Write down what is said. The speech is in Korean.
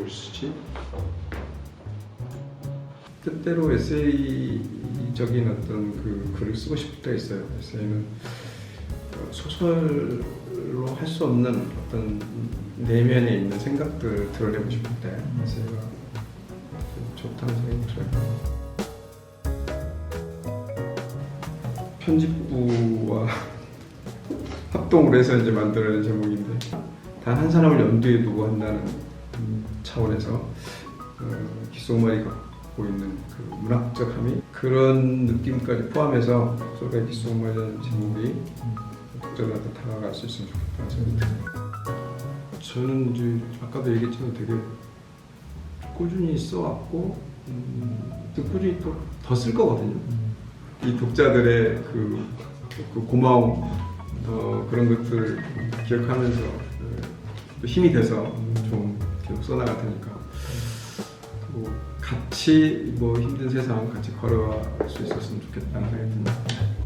뭘 쓰지? 뜻대로 에세이적인 어떤 그 글을 쓰고 싶을 때가 있어요. 에세이는 어, 소설로 할 수 없는 어떤 내면에 있는 생각들을 드러내고 싶을 때 에세이가 좋다는 생각이 들어요. 편집부와 합동을 해서 이제 만들어낸 제목인데 단 한 사람을 연두에 두고 한다는 음, 차원에서 어, 기소말이 갖고 있는 그 문학적 함의 그런 느낌까지 포함해서 소설가 기소말이라는 제목이 독자들한테 다가갈 수 있으면 좋겠다는 생각이 들어요. 저는 이제 아까도 얘기했지만 되게 꾸준히 써왔고 음, 또 꾸준히 또 더 쓸 거거든요. 이 독자들의 그, 그 고마움 어, 그런 것들 기억하면서 어, 또 힘이 돼서 떠나갈 테니까 뭐 같이 뭐 힘든 세상 같이 걸어갈 수 있었으면 좋겠다는 생각이 듭니다.